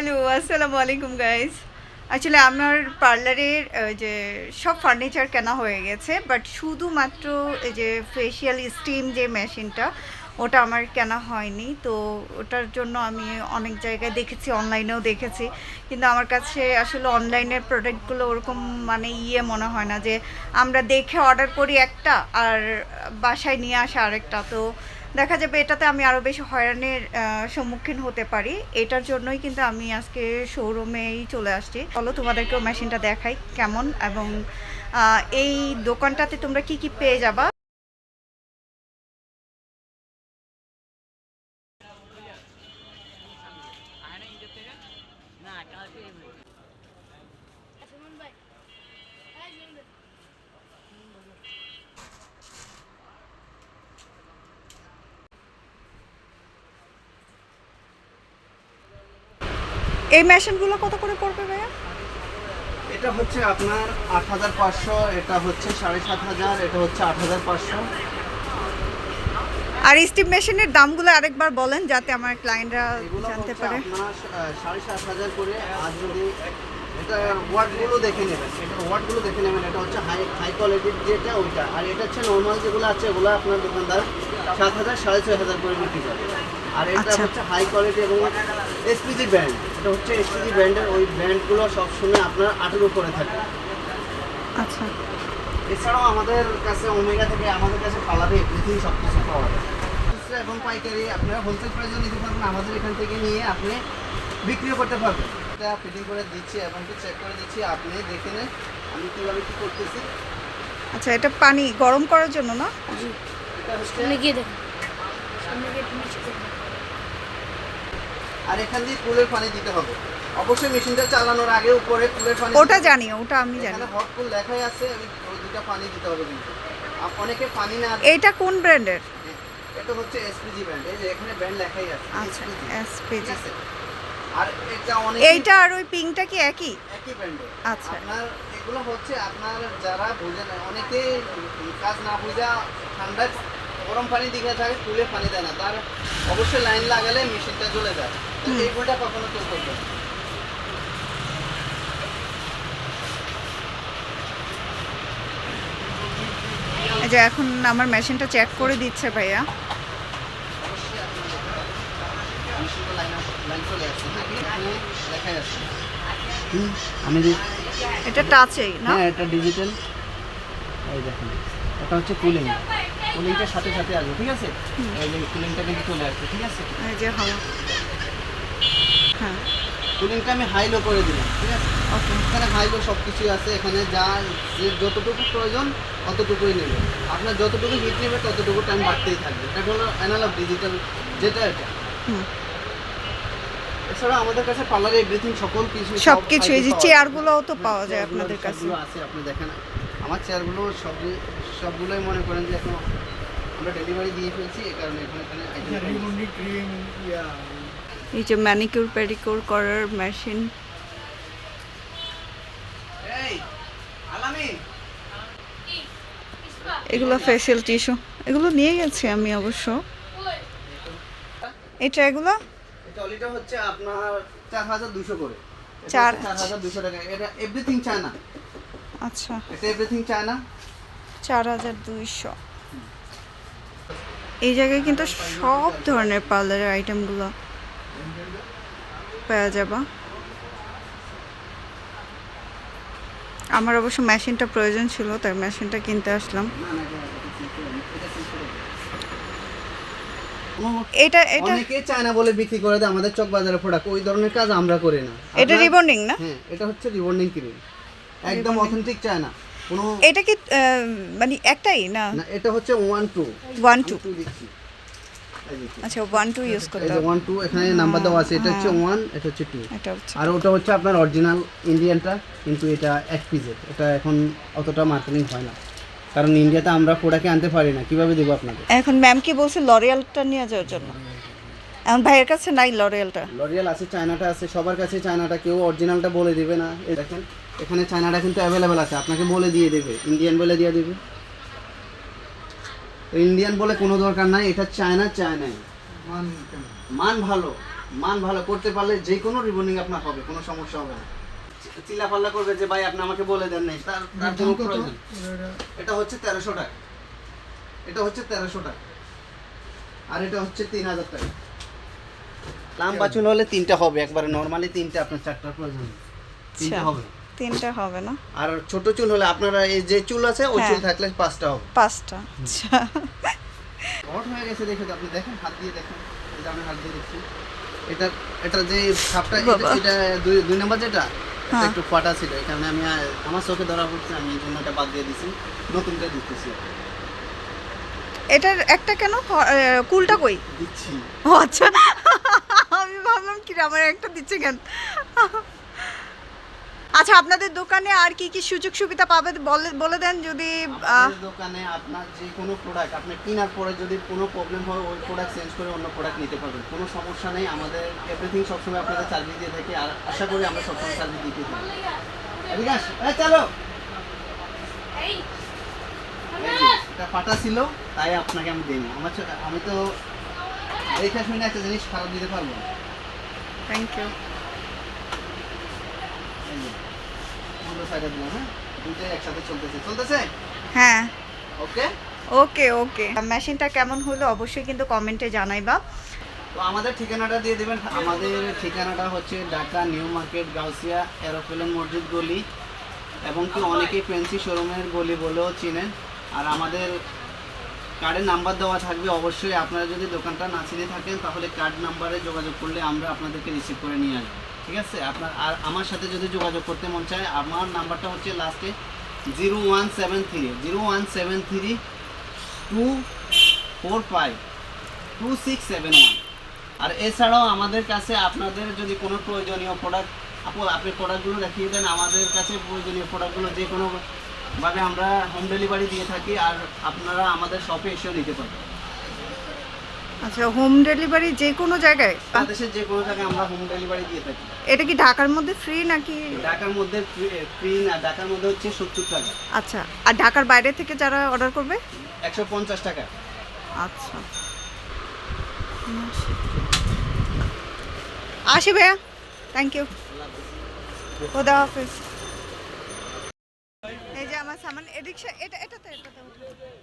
Hello আসসালামু আলাইকুম guys আসলে আমার পার্লারের যে সব ফার্নিচার কেনা হয়ে গেছে বাট শুধুমাত্র এই যে ফেশিয়াল স্টিম যে মেশিনটা ওটা আমার কেনা হয়নি। তো ওটার জন্য আমি অনেক জায়গায় দেখেছি অনলাইনেও দেখেছি। কিন্তু আমার কাছে আসলে অনলাইনের প্রোডাক্টগুলো ওরকম মানে ইয়ে মনে হয় না যে আমরা দেখে অর্ডার করি একটা, আর বাসায় নিয়ে আসা আরেকটা। তো দেখা যাবে এটাতে আমি আরও বেশি হয়রানির সম্মুখীন হতে পারি। এটার জন্যই কিন্তু আমি আজকে শোরুমেই চলে আসছি। চলো তোমাদেরকেও মেশিনটা দেখাই কেমন এবং এই দোকানটাতে তোমরা কি কি পেয়ে যাবা। এই মেশিনগুলো কত করে পড়বে ভাইয়া? এটা হচ্ছে আপনার আট হাজার পাঁচশো এটা হচ্ছে সাড়ে সাত হাজার এটা হচ্ছে আট হাজার পাঁচশো। আর স্টিম মেশিনের দামগুলো আরেকবার বলেন যাতে আমার ক্লায়েন্টরা জানতে পারে। সাড়ে সাত হাজার করে। আর যদি ওয়ার্ডগুলো দেখে নেবেন। এটা ওয়ার্ডগুলো দেখে নেবেন। এটা হচ্ছে হাই হাই কোয়ালিটির যেটা ওইটা। আর এটা হচ্ছে নর্মাল যেগুলো আছে ওগুলো আপনার দোকানদার সাত হাজার সাড়ে ছয় হাজার করে বিক্রি করে। আর এটা আচ্ছা। হচ্ছে হাই কোয়ালিটি এবং এসপিজি ব্র্যান্ড এটা হচ্ছে এসপিজি ব্র্যান্ডের ওই ব্র্যান্ডগুলো সবসময় আপনার আটের উপরে থাকে। আচ্ছা। এছাড়াও আমাদের কাছে ওমেগা থেকে আমাদের কাছে পালাবে এভরিথিং সব কিছু পাওয়া যায়। খুচরা এবং পাইকারি আপনারা হোলসেল প্রাইসে নিতে পারবেন। আমাদের এখান থেকে নিয়ে আপনি বিক্রিও করতে পারবেন। এটা ফিটিং করে দিচ্ছি এবং কি চেক করে দিচ্ছি আপনি দেখে নেন আমি কীভাবে কী করতেছি। আচ্ছা এটা পানি গরম করার জন্য না? এটা আর এখান দিয়ে কুলের পানি দিতে হবে। অবশ্যই মেশিনটা চালানোর আগে উপরে কুলের পানি ওটা জানি ওটা আমি জানি। এখানে হট কুল লেখাই আছে ওই- ওই দুটা পানি দিতে হবে কিন্তু। অনেকে পানি না এইটা কোন ব্র্যান্ডের এটা হচ্ছে এসপিজি ব্র্যান্ড এই যে এখানে ব্র্যান্ড লেখাই আছে আচ্ছা এসপিজি আছে? আর এটা অনেক এইটা আর ওই পিঙ্কটা কি একই? একই ব্র্যান্ডের আচ্ছা। আপনার এগুলো হচ্ছে আপনার যারা বোঝে না অনেকে কাজ না বুঝা ঠান্ডায় গরম পানি দিকে থাকে তুলে পানি দেয় না। তার অবশ্যই লাইন লাগালে মেশিনটা জ্বলে যায়। এই ভুলটা কখনো কেউ করবে না। যে এখন আমার মেশিনটা চেক করে দিচ্ছে ভাইয়া অবশ্যই আপনার মেশিনটা লাইন লাইন চলে আসছে এখানে লেখাই আছে হুম, আমি এটা টাচেই না? হ্যাঁ এটা ডিজিটাল এই দেখুন এটা হচ্ছে কুলিং কুলিংটার সাথে সাথে আসবে ঠিক আছে? এই যে কুলিংটা কিন্তু চলে আসছে ঠিক আছে? এই যে হাওয়া। হ্যাঁ। কুলিংটা আমি হাই লো করে দিলাম ঠিক আছে? এখানে হাই লো সব কিছুই আছে এখানে যা যে যতটুকু প্রয়োজন অতটুকুই নেবে। আপনার যতটুকু হিট নেবে ততটুকু টাইম বাড়তেই থাকবে। এটা হলো অ্যানালগ ডিজিটাল যেটা এটা। হুম। এছাড়া আমাদের কাছে পার্লারে এভরিথিং সকল কিছু সব কিছু এই যে চেয়ারগুলোও তো পাওয়া যায় আপনাদের কাছে। আছে আপনি দেখেন। আমার চেয়ারগুলো সব সবগুলোই মনে করেন যে এখন আমরা ডেলিভারি দিয়ে ফেলছি এই কারণে এখানে এখানে যায়। এই যে ম্যানিকিউর পেডিকিউর করার মেশিন এগুলো ফেসিয়াল টিস্যু এগুলো নিয়ে গেছি আমি অবশ্য। এটা এগুলো? এই ট্রলিটা হচ্ছে আপনার চার হাজার দুশো করে। চার হাজার দুশো টাকা। এটা এভরিথিং চায়না আচ্ছা। এটা এভরিথিং চায়না চার হাজার দুইশো। এই জায়গায় কিন্তু সব ধরনের পার্লারের আইটেমগুলো পাওয়া যাবে। আমার অবশ্য মেশিনটা প্রয়োজন ছিল তাই মেশিনটা কিনতে আসলাম। এটা- এটা অনেকে চায়না বলে বিক্রি করে দেয় আমাদের চক বাজারের প্রোডাক্ট ওই ধরনের কাজ আমরা করি না। এটা রিবন্ডিং না? হ্যাঁ এটা হচ্ছে রিবন্ডিং ক্রিম একদম অথেন্টিক চায়না কোনো এটা কি মানে একটাই না? না এটা হচ্ছে ওয়ান টু ওয়ান টু আচ্ছা ওয়ান টু ইউজ করতে হবে। ওয়ান টু এখানে নাম্বার দেওয়া আছে। এটা হচ্ছে ওয়ান এটা হচ্ছে টু আর ওটা হচ্ছে আপনার অরিজিনাল ইন্ডিয়ানটা কিন্তু এটা এক পিসের এটা এখন অতটা মার্কেটিং হয় না। কারণ ইন্ডিয়াতে আমরা প্রোডাক্টে আনতে পারি না। কীভাবে দেবো আপনাকে? এখন ম্যাম কি বলছে লরিয়ালটা নিয়ে যাওয়ার জন্য। এখন ভাইয়ের কাছে নাই লরিয়ালটা লরিয়াল আছে চায়নাটা আছে সবার কাছে চায়নাটা কেউ অরিজিনালটা বলে দিবে না। এই দেখেন এখানে চায়নাটা কিন্তু অ্যাভেলেবেল আছে আপনাকে বলে দিয়ে দেবে ইন্ডিয়ান বলে দিয়ে দেবে। ইন্ডিয়ান বলে কোনো দরকার নাই এটা চায়না চায়নাই মান ভালো মান ভালো করতে পারলে যে কোনো রিবনিং আপনার হবে কোনো সমস্যা হবে না। চিল্লা পাল্লা করবে যে ভাই আপনি আমাকে বলে দেন নাই। তার তার কোনো প্রয়োজন। এটা হচ্ছে তেরোশো টাকা। এটা হচ্ছে তেরোশো টাকা। আর এটা হচ্ছে তিন হাজার টাকা। লাম্বা চুল হলে তিনটা হবে। একবারে নর্মালি তিনটা আপনার চারটার প্রয়োজন। তিনটা আচ্ছা। হবে। তিনটা হবে না? আর ছোট চুল হলে আপনারা এই যে চুল আছে ওই হ্যাঁ। চুল থাকলে পাঁচটা হবে। পাঁচটা আচ্ছা। হট হয়ে গেছে দেখে আপনি দেখেন হাত দিয়ে দেখেন। এই যে আমি হাত দিয়ে দেখছি। এটা এটা যে ছাপটা এটা- দুই দুই নম্বর যেটা? এটা। একটু ফাটা ছিল এখানে আমি আমার চোখে ধরা পড়ছে আমি এই জন্য এটা বাদ দিয়ে দিছি নতুনটা দিতেছি। এটার একটা কেন? কুলটা কই? দিচ্ছি। ও আচ্ছা। আমি ভাবলাম কি আমার একটা দিচ্ছে কেন? আচ্ছা আপনাদের দোকানে আর কি কি সুযোগ সুবিধা পাবে বলে বলে দেন যদি দোকানে আপনার যে কোনো প্রোডাক্ট আপনি কেনার পরে যদি কোনো প্রবলেম হয় ওই প্রোডাক্ট চেঞ্জ করে অন্য প্রোডাক্ট নিতে পারবেন। কোনো সমস্যা নেই আমাদের এভরিথিং সবসময় আপনাদের সার্ভিস দিয়ে থাকি আর আশা করি আমরা সবসময় সার্ভিস দিতে থাকি এই চলো। এটা ফাটা ছিল তাই আপনাকে আমি দিই আমার আমি তো দেখে শুনে একটা জিনিস খারাপ দিতে পারব না। থ্যাংক ইউ সাইডে দিলাম হ্যাঁ? একসাথে চলতেছে। চলতেছে? হ্যাঁ। ওকে? ওকে ওকে। মেশিনটা কেমন হলো অবশ্যই কিন্তু কমেন্টে জানাইবা। তো আমাদের ঠিকানাটা দিয়ে দেবেন। আমাদের ঠিকানাটা হচ্ছে Dhaka New Market Gausia aeroplane মসজিদ গলি। এবং কি অনেকেই ফ্যান্সি শোরুমের গলি বলেও চিনেন। আর আমাদের কার্ডের নাম্বার দেওয়া থাকবে। অবশ্যই আপনারা যদি দোকানটা না চিনে থাকেন তাহলে কার্ড নাম্বারে যোগাযোগ করলে আমরা আপনাদেরকে রিসিভ করে নিয়ে আসব। ঠিক আছে? আপনার আর আমার সাথে যদি যোগাযোগ করতে মন চায়, আমার নাম্বারটা হচ্ছে লাস্টে zero one seven three zero one seven three two four five two six seven one আর এছাড়াও আমাদের কাছে আপনাদের যদি কোনো প্রয়োজনীয় প্রোডাক্ট আপু, আপনি প্রোডাক্টগুলো দেখিয়ে দেন, আমাদের কাছে প্রয়োজনীয় প্রোডাক্টগুলো যে কোনোভাবে আমরা হোম ডেলিভারি দিয়ে থাকি, আর আপনারা আমাদের শপে এসেও নিতে পারবেন। আচ্ছা হোম ডেলিভারি যে কোনো জায়গায়? বাংলাদেশের যে কোনো জায়গায় আমরা হোম ডেলিভারি দিয়ে থাকি। এটা কি ঢাকার মধ্যে ফ্রি নাকি? ঢাকার মধ্যে ফ্রি না ঢাকার মধ্যে হচ্ছে সত্তর টাকা। আচ্ছা আর ঢাকার বাইরে থেকে যারা অর্ডার করবে? একশো পঞ্চাশ টাকা। আচ্ছা। আসি ভাইয়া। থ্যাংক ইউ খোদা হাফিজ। এই যে আমার সামান সা- এটা এটাতে এটাতে।